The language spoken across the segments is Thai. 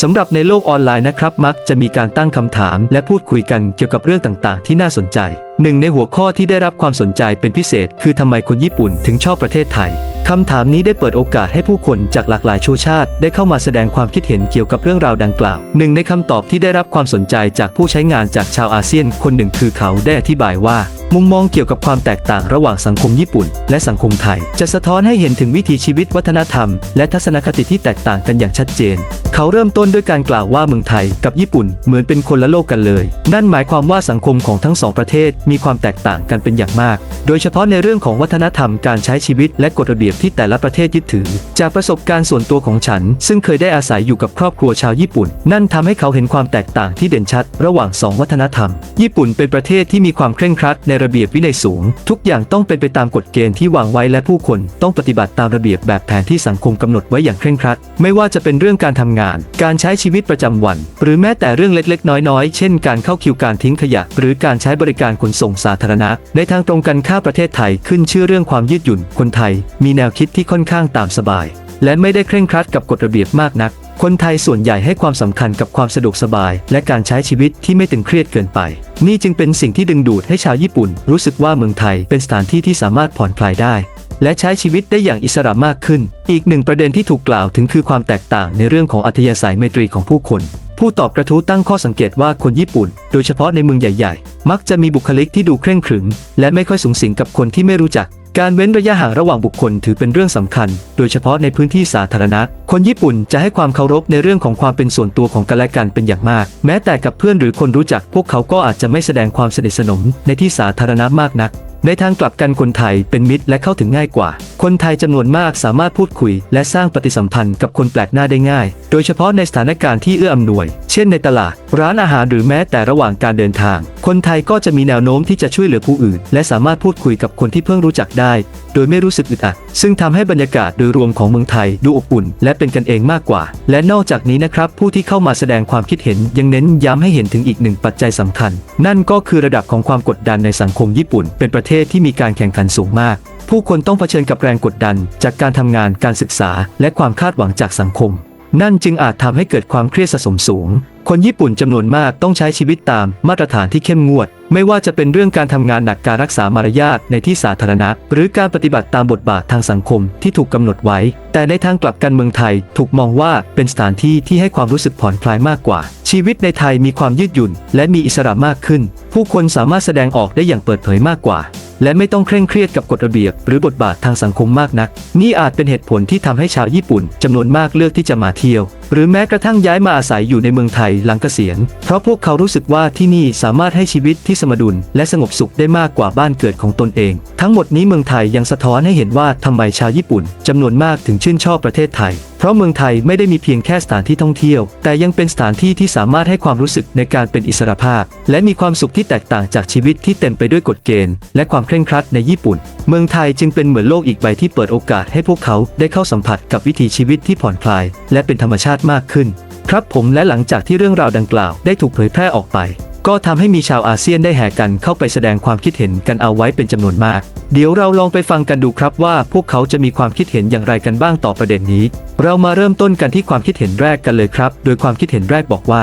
สำหรับในโลกออนไลน์นะครับ มักจะมีการตั้งคำถามและพูดคุยกันเกี่ยวกับเรื่องต่างๆ ที่น่าสนใจ หนึ่งในหัวข้อที่ได้รับความสนใจเป็นพิเศษ คือทำไมคนญี่ปุ่นถึงชอบประเทศไทย คำถามนี้ได้เปิดโอกาสให้ผู้คนจากหลากหลายชนชาติ ได้เข้ามาแสดงความคิดเห็นเกี่ยวกับเรื่องราวดังกล่าว หนึ่งในคำตอบที่ได้รับความสนใจจากผู้ใช้งานจากชาวอาเซียนคนหนึ่งคือเขาได้อธิบายว่า มุมมองเกี่ยวกับความแตกต่างระหว่างสังคมญี่ปุ่น และสังคมไทย จะสะท้อนให้เห็นถึงวิถีชีวิตวัฒนธรรม และทัศนคติที่แตกต่างกันอย่างชัดเจน เขาเริ่มต้นด้วยการกล่าวว่าเมืองไทยกับญี่ปุ่นเหมือนเป็นคนละโลกกันเลย นั่นหมายความว่าสังคมของทั้งสองประเทศมีความแตกต่างกันเป็นอย่างมาก โดยเฉพาะในเรื่องของวัฒนธรรมการใช้ชีวิตและกฎระเบียบที่แต่ละประเทศยึดถือ จากประสบการณ์ส่วนตัวของฉัน ซึ่งเคยได้อาศัยอยู่กับครอบครัวชาวญี่ปุ่น นั่นทำให้เขาเห็นความแตกต่างที่เด่นชัด ระหว่างสองวัฒนธรรม ญี่ปุ่นเป็นประเทศที่มีความเคร่งครัดในระเบียบวินัยสูง ทุกอย่างต้องเป็นไปตามกฎเกณฑ์ที่วางไว้และผู้คนต้องปฏิบัติตามระเบียบแบบแผนที่สังคมกำหนดไว้อย่างเคร่งครัด ไม่ว่าจะเป็นเรื่องการทำงาน การใช้ชีวิตประจำวัน หรือแม้แต่เรื่องเล็กๆ น้อยๆ เช่น การเข้าคิวการทิ้งขยะ หรือการใช้บริการขนส่งสาธารณะ ในทางตรงกันข้ามประเทศไทยขึ้นชื่อเรื่องความยืดหยุ่นคนไทยมีแนนวคิดที่ค่อนข้างตามสบาย และไม่ได้เคร่งครัดกับกฎระเบียบมากนัก คนไทยส่วนใหญ่ให้ความสำคัญกับความสะดวกสบาย และการใช้ชีวิตที่ไม่ตึงเครียดเกินไป นี่จึงเป็นสิ่งที่ดึงดูดให้ชาวญี่ปุ่น รู้สึกว่าเมืองไทยเป็นสถานที่ที่สามารถผ่อนคลายได้ และใช้ชีวิตได้อย่างอิสระมากขึ้น อีกหนึ่งประเด็นที่ถูกกล่าวถึงคือความแตกต่างในเรื่องของอัธยาศัยไมตรีของผู้คนผู้ตอบกระทู้ตั้งข้อสังเกตว่าคนญี่ปุ่น โดยเฉพาะในเมืองใหญ่ ๆ มักจะมีบุคลิกที่ดูเคร่งขรึม และไม่ค่อยสูงสิงกับคนที่ไม่รู้จัก การเว้นระยะห่างระหว่างบุคคลถือเป็นเรื่องสำคัญ โดยเฉพาะในพื้นที่สาธารณะ คนญี่ปุ่นจะให้ความเคารพในเรื่องของความเป็นส่วนตัวของกันและกันเป็นอย่างมาก แม้แต่กับเพื่อนหรือคนรู้จัก พวกเขาก็อาจจะไม่แสดงความสนิทสนมในที่สาธารณะมากนัก ในทางกลับกันคนไทยเป็นมิตรและเข้าถึงง่ายกว่า คนไทยจำนวนมากสามารถพูดคุย และสร้างปฏิสัมพันธ์กับคนแปลกหน้าได้ง่าย โดยเฉพาะในสถานการณ์ที่เอื้ออำนวย เช่นในตลาด ร้านอาหารหรือแม้แต่ระหว่างการเดินทาง คนไทยก็จะมีแนวโน้มที่จะช่วยเหลือผู้อื่น และสามารถพูดคุยกับคนที่เพิ่งรู้จักได้ โดยไม่รู้สึกอึดอัด ซึ่งทำให้บรรยากาศโดยรวมของเมืองไทยดูอบอุ่น และเป็นกันเองมากกว่า และนอกจากนี้นะครับผู้ที่เข้ามาแสดงความคิดเห็นยังเน้นย้ำให้เห็นถึงอีกหนึ่งปัจจัยสำคัญ นั่นก็คือระดับของความกดดันในสังคมญี่ปุ่นเป็นประเทศทศที่มีการแข่งขันสูงมาก ผู้คนต้องเผชิญกับแรงกดดัน จากการทำงานการศึกษา และความคาดหวังจากสังคม นั่นจึงอาจทำให้เกิดความเครียดสะสมสูง คนญี่ปุ่นจำนวนมากต้องใช้ชีวิตตามมาตรฐานที่เข้มงวด ไม่ว่าจะเป็นเรื่องการทำงานหนักการรักษามารยาทในที่สาธารณะ หรือการปฏิบัติตามบทบาททางสังคมที่ถูกกำหนดไว้ แต่ในทางกลับกันเมืองไทย ถูกมองว่าเป็นสถานที่ที่ให้ความรู้สึกผ่อนคลายมากกว่า ชีวิตในไทยมีความยืดหยุ่น และมีอิสระมากขึ้น ผู้คนสามารถแสดงออกได้อย่างเปิดเผยมากกว่า และไม่ต้องเคร่งเครียดกับกฎระเบียบ หรือบทบาททางสังคมมากนัก นี่อาจเป็นเหตุผลที่ทำให้ชาวญี่ปุ่นจำนวนมากเลือกที่จะมาเที่ยว หรือแม้กระทั่งย้ายมาอาศัยอยู่ในเมืองไทยหลังเกษียณ เพราะพวกเขารู้สึกว่าที่นี่สามารถให้ชีวิตที่สมดุล และสงบสุขได้มากกว่าบ้านเกิดของตนเอง ทั้งหมดนี้เมืองไทยยังสะท้อนให้เห็นว่าทำไมชาวญี่ปุ่นจำนวนมากถึงชื่นชอบประเทศไทย เพราะเมืองไทยไม่ได้มีเพียงแค่สถานที่ท่องเที่ยว แต่ยังเป็นสถานที่ที่สามารถให้ความรู้สึกในการเป็นอิสระภาพ และมีความสุขที่แตกต่างจากชีวิตที่เต็มไปด้วยกฎเกณฑ์ และความเคร่งครัดในญี่ปุ่น เมืองไทยจึงเป็นเหมือนโลกอีกใบที่เปิดโอกาสให้พวกเขาได้เข้าสัมผัสกับวิถีชีวิตที่ผ่อนคลาย และเป็นธรรมชาติมากขึ้น ครับผมและหลังจากที่เรื่องราวดังกล่าวได้ถูกเผยแพร่ออกไป ก็ทำให้มีชาวอาเซียนได้แห่กันเข้าไปแสดงความคิดเห็นกันเอาไว้เป็นจำนวนมาก เดี๋ยวเราลองไปฟังกันดูครับว่าพวกเขาจะมีความคิดเห็นอย่างไรกันบ้างต่อประเด็นนี้ เรามาเริ่มต้นกันที่ความคิดเห็นแรกกันเลยครับ โดยความคิดเห็นแรกบอกว่า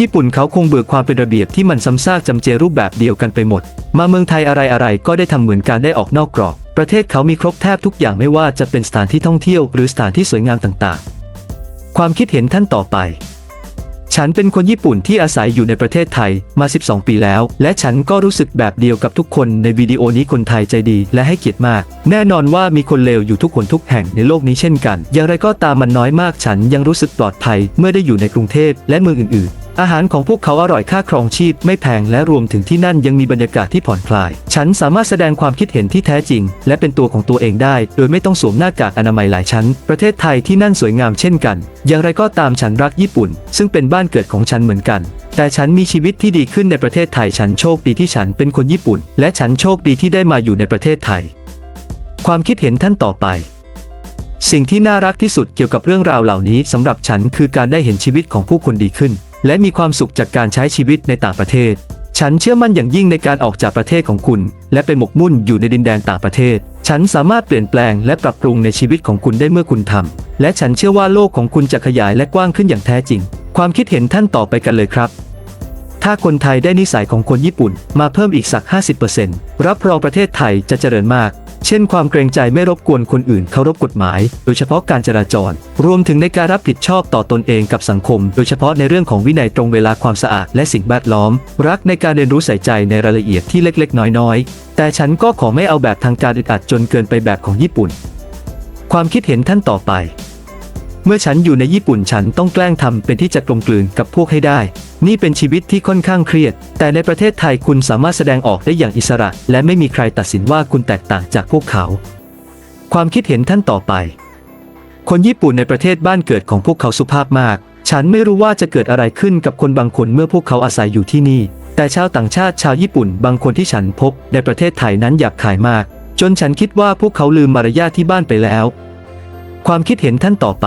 ญี่ปุ่นเขาคงเบื่อความเป็นระเบียบที่มันซ้ำซากจำเจรูปแบบเดียวกันไปหมด มาเมืองไทยอะไรๆก็ได้ทำเหมือนการได้ออกนอกกรอบ ประเทศเขามีครบแทบทุกอย่างไม่ว่าจะเป็นสถานที่ท่องเที่ยว หรือสถานที่สวยงามต่างๆ ความคิดเห็นท่านต่อไป ฉันเป็นคนญี่ปุ่นที่อาศัยอยู่ในประเทศไทยมา 12 ปีแล้ว และฉันก็รู้สึกแบบเดียวกับทุกคนในวิดีโอนี้คนไทยใจดีและให้เกียรติมาก แน่นอนว่ามีคนเลวอยู่ทุกคนทุกแห่งในโลกนี้เช่นกัน อย่างไรก็ตามมันน้อยมากฉันยังรู้สึกปลอดภัยเมื่อได้อยู่ในกรุงเทพและเมืองอื่นๆ อาหารของพวกเขาอร่อยค่าครองชีพไม่แพงและรวมถึงที่นั่นยังมีบรรยากาศที่ผ่อนคลาย ฉันสามารถแสดงความคิดเห็นที่แท้จริง และเป็นตัวของตัวเองได้ โดยไม่ต้องสวมหน้ากากอนามัยหลายชั้น ประเทศไทยที่นั่นสวยงามเช่นกัน อย่างไรก็ตามฉันรักญี่ปุ่น ซึ่งเป็นบ้านเกิดของฉันเหมือนกันแต่ฉันมีชีวิตที่ดีขึ้นในประเทศไทย ฉันโชคดีที่ฉันเป็นคนญี่ปุ่น และฉันโชคดีที่ได้มาอยู่ในประเทศไทย ความคิดเห็นท่านต่อไป สิ่งที่น่ารักที่สุดเกี่ยวกับเรื่องราวเหล่านี้สำหรับฉันคือการได้เห็นชีวิตของผู้คนดีขึ้น และมีความสุขจากการใช้ชีวิตในต่างประเทศ ฉันเชื่อมั่นอย่างยิ่งในการออกจากประเทศของคุณ และไปหมกมุ่นอยู่ในดินแดนต่างประเทศ ฉันสามารถเปลี่ยนแปลงและปรับปรุงในชีวิตของคุณได้เมื่อคุณทำและฉันเชื่อว่าโลกของคุณจะขยายและกว้างขึ้นอย่างแท้จริง ความคิดเห็นท่านต่อไปกันเลยครับ ถ้าคนไทยได้นิสัยของคนญี่ปุ่นมาเพิ่มอีกสัก 50%รับรองประเทศไทยจะเจริญมาก เช่นความเกรงใจไม่รบกวนคนอื่นเคารพกฎหมาย โดยเฉพาะการจราจร รวมถึงในการรับผิดชอบต่อตนเองกับสังคม โดยเฉพาะในเรื่องของวินัยตรงเวลาความสะอาดและสิ่งแวดล้อม รักในการเรียนรู้ใส่ใจในรายละเอียดที่เล็กๆ น้อยๆ แต่ฉันก็ขอไม่เอาแบบทางการอึดอัดจนเกินไปแบบของญี่ปุ่น ความคิดเห็นท่านต่อไป เมื่อฉันอยู่ในญี่ปุ่นฉันต้องแกล้งทำเป็นที่จะกลมกลืนกับพวกให้ได้ นี่เป็นชีวิตที่ค่อนข้างเครียด แต่ในประเทศไทยคุณสามารถแสดงออกได้อย่างอิสระ และไม่มีใครตัดสินว่าคุณแตกต่างจากพวกเขา ความคิดเห็นท่านต่อไป คนญี่ปุ่นในประเทศบ้านเกิดของพวกเขาสุภาพมาก ฉันไม่รู้ว่าจะเกิดอะไรขึ้นกับคนบางคนเมื่อพวกเขาอาศัยอยู่ที่นี่ แต่ชาวต่างชาติชาวญี่ปุ่น บางคนที่ฉันพบ ในประเทศไทยนั้นหยาบคายมาก จนฉันคิดว่าพวกเขาลืมมารยาทที่บ้านไปแล้ว ความคิดเห็นท่านต่อไป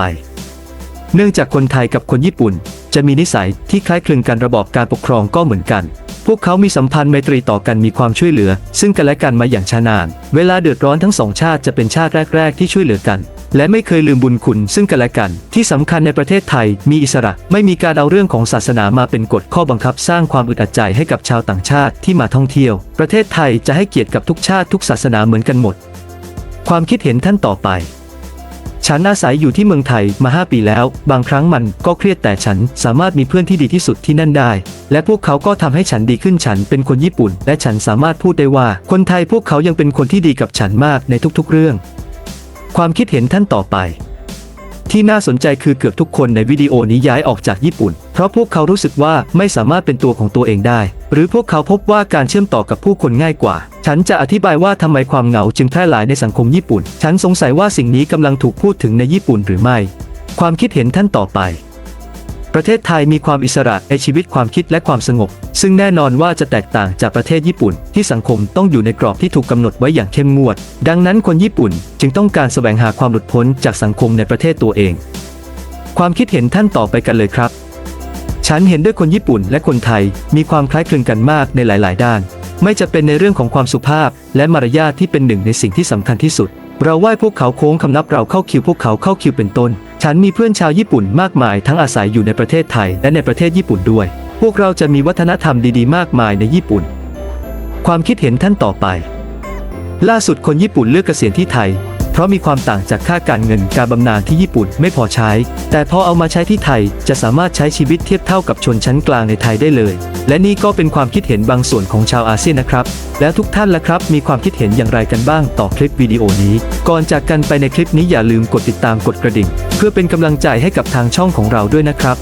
เนื่องจากคนไทยกับคนญี่ปุ่น จะมีนิสัยที่คล้ายคลึงกันระบอบการปกครองก็เหมือนกัน พวกเขามีสัมพันธ์ไมตรีต่อกันมีความช่วยเหลือ ซึ่งกันและกันมาอย่างช้านาน เวลาเดือดร้อนทั้งสองชาติจะเป็นชาติแรก ๆ ที่ช่วยเหลือกัน และไม่เคยลืมบุญคุณซึ่งกันและกัน ที่สำคัญในประเทศไทยมีอิสระ ไม่มีการเอาเรื่องของศาสนามาเป็นกฎข้อบังคับ สร้างความอึดอัดใจให้กับชาวต่างชาติที่มาท่องเที่ยว ประเทศไทยจะให้เกียรติกับทุกชาติทุกศาสนาเหมือนกันหมด ความคิดเห็นท่านต่อไป ฉันอาศัยอยู่ที่เมืองไทยมา 5 ปีแล้ว บางครั้งมันก็เครียดแต่ฉันสามารถมีเพื่อนที่ดีที่สุดที่นั่นได้ และพวกเขาก็ทำให้ฉันดีขึ้นฉันเป็นคนญี่ปุ่น และฉันสามารถพูดได้ว่า คนไทยพวกเขายังเป็นคนที่ดีกับฉันมากในทุกๆเรื่อง ความคิดเห็นท่านต่อไป ที่น่าสนใจคือเกือบทุกคนในวิดีโอนี้ย้ายออกจากญี่ปุ่น เพราะพวกเขารู้สึกว่าไม่สามารถเป็นตัวของตัวเองได้ หรือพวกเขาพบว่าการเชื่อมต่อกับผู้คนง่ายกว่า ฉันจะอธิบายว่าทำไมความเหงาจึงแพร่หลายในสังคมญี่ปุ่น ฉันสงสัยว่าสิ่งนี้กำลังถูกพูดถึงในญี่ปุ่นหรือไม่ ความคิดเห็นท่านต่อไป ประเทศไทยมีความอิสระในชีวิตความคิดและความสงบ ซึ่งแน่นอนว่าจะแตกต่างจากประเทศญี่ปุ่น ที่สังคมต้องอยู่ในกรอบที่ถูกกำหนดไว้อย่างเข้มงวด ดังนั้นคนญี่ปุ่นจึงต้องการแสวงหาความหลุดพ้นจากสังคมในประเทศตัวเอง ความคิดเห็นท่านต่อไปกันเลยครับ ฉันเห็นด้วยคนญี่ปุ่นและคนไทยมีความคล้ายคลึงกันมากในหลาย ๆ ด้าน ไม่จะเป็นในเรื่องของความสุภาพ และมารยาทที่เป็นหนึ่งในสิ่งที่สำคัญที่สุด เราไหว้พวกเขาโค้งคำนับเราเข้าคิวพวกเขาเข้าคิวเป็นต้น ฉันมีเพื่อนชาวญี่ปุ่นมากมายทั้งอาศัยอยู่ในประเทศไทยและในประเทศญี่ปุ่นด้วย พวกเราจะมีวัฒนธรรมดีๆ มากมายในญี่ปุ่น ความคิดเห็นท่านต่อไป ล่าสุดคนญี่ปุ่นเลือกเกษียณที่ไทย เพราะมีความต่างจากค่าการเงินการบำนาญที่ญี่ปุ่นไม่พอใช้ แต่พอเอามาใช้ที่ไทยจะสามารถใช้ชีวิตเทียบเท่ากับชนชั้นกลางในไทยได้เลย และนี่ก็เป็นความคิดเห็นบางส่วนของชาวอาเซียนนะครับ แล้วทุกท่านล่ะครับ มีความคิดเห็นอย่างไรกันบ้างต่อคลิปวิดีโอนี้ ก่อนจากกันไปในคลิปนี้อย่าลืมกดติดตามกดกระดิ่ง เพื่อเป็นกำลังใจให้กับทางช่องของเราด้วยนะครับ